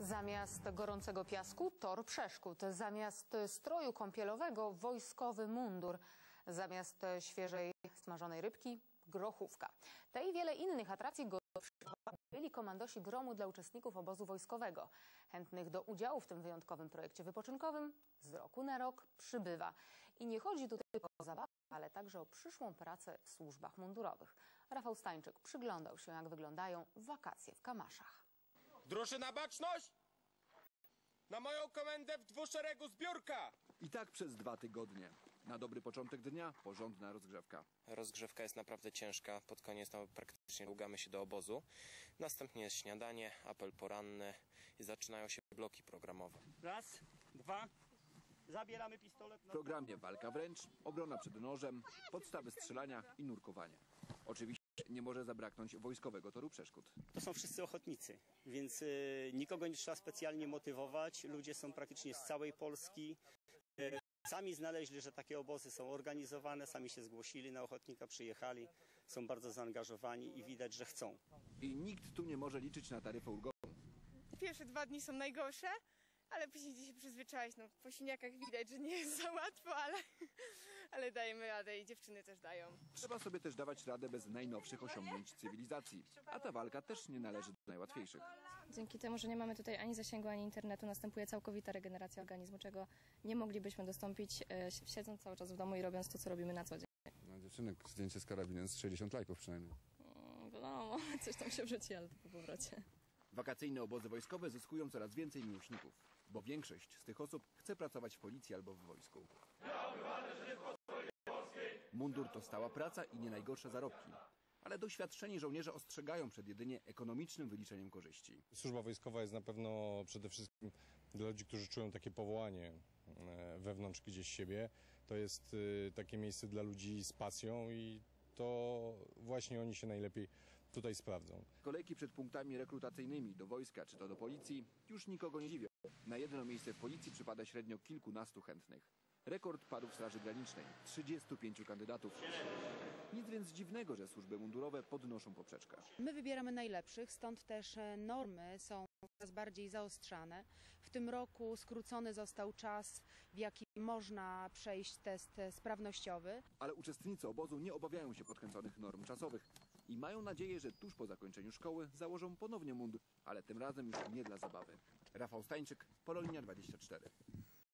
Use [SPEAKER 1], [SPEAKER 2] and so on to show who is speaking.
[SPEAKER 1] Zamiast gorącego piasku tor przeszkód, zamiast stroju kąpielowego wojskowy mundur, zamiast świeżej smażonej rybki grochówka. Te i wiele innych atrakcji byli komandosi gromu dla uczestników obozu wojskowego. Chętnych do udziału w tym wyjątkowym projekcie wypoczynkowym z roku na rok przybywa. I nie chodzi tu tylko o zabawę, ale także o przyszłą pracę w służbach mundurowych. Rafał Stańczyk przyglądał się, jak wyglądają wakacje w Kamaszach.
[SPEAKER 2] Drużyna baczność! Na moją komendę w dwuszeregu zbiórka!
[SPEAKER 3] I tak przez dwa tygodnie. Na dobry początek dnia porządna rozgrzewka.
[SPEAKER 4] Rozgrzewka jest naprawdę ciężka. Pod koniec no, praktycznie długamy się do obozu. Następnie jest śniadanie, apel poranny i zaczynają się bloki programowe.
[SPEAKER 5] Raz, dwa. Zabieramy pistolet.
[SPEAKER 3] W programie walka wręcz, obrona przed nożem, podstawy strzelania i nurkowanie. Oczywiście nie może zabraknąć wojskowego toru przeszkód.
[SPEAKER 5] To są wszyscy ochotnicy, więc y, nikogo nie trzeba specjalnie motywować. Ludzie są praktycznie z całej Polski. Y, sami znaleźli, że takie obozy są organizowane, sami się zgłosili na ochotnika, przyjechali, są bardzo zaangażowani i widać, że chcą.
[SPEAKER 3] I nikt tu nie może liczyć na taryfę ulgową.
[SPEAKER 6] Pierwsze dwa dni są najgorsze, ale później gdzieś się przyzwyczaić. No, po siniakach widać, że nie jest za łatwo, ale, ale dajemy radę i dziewczyny też dają.
[SPEAKER 3] Trzeba sobie też dawać radę bez najnowszych osiągnięć cywilizacji. A ta walka też nie należy do najłatwiejszych.
[SPEAKER 7] Dzięki temu, że nie mamy tutaj ani zasięgu, ani internetu, następuje całkowita regeneracja organizmu, czego nie moglibyśmy dostąpić e, siedząc cały czas w domu i robiąc to, co robimy na co dzień.
[SPEAKER 8] No dziewczynek, zdjęcie z karabinem z 60 lajków przynajmniej.
[SPEAKER 7] Wiadomo, coś tam się wrzuci, ale to po powrocie.
[SPEAKER 3] Wakacyjne obozy wojskowe zyskują coraz więcej miłośników, bo większość z tych osób chce pracować w policji albo w wojsku. Mundur to stała praca i nie najgorsze zarobki. Ale doświadczeni żołnierze ostrzegają przed jedynie ekonomicznym wyliczeniem korzyści.
[SPEAKER 8] Służba wojskowa jest na pewno przede wszystkim dla ludzi, którzy czują takie powołanie e, wewnątrz gdzieś siebie. To jest e, takie miejsce dla ludzi z pasją i to właśnie oni się najlepiej tutaj sprawdzą.
[SPEAKER 3] Kolejki przed punktami rekrutacyjnymi do wojska czy to do policji już nikogo nie dziwią. Na jedno miejsce w policji przypada średnio kilkunastu chętnych. Rekord padł w Straży Granicznej 35 kandydatów. Nic więc dziwnego, że służby mundurowe podnoszą poprzeczkę.
[SPEAKER 9] My wybieramy najlepszych, stąd też e, normy są coraz bardziej zaostrzane. W tym roku skrócony został czas, w jaki można przejść test e, sprawnościowy.
[SPEAKER 3] Ale uczestnicy obozu nie obawiają się podkręconych norm czasowych i mają nadzieję, że tuż po zakończeniu szkoły założą ponownie mundur, ale tym razem już nie dla zabawy. Rafał Stańczyk, Poloninia 24.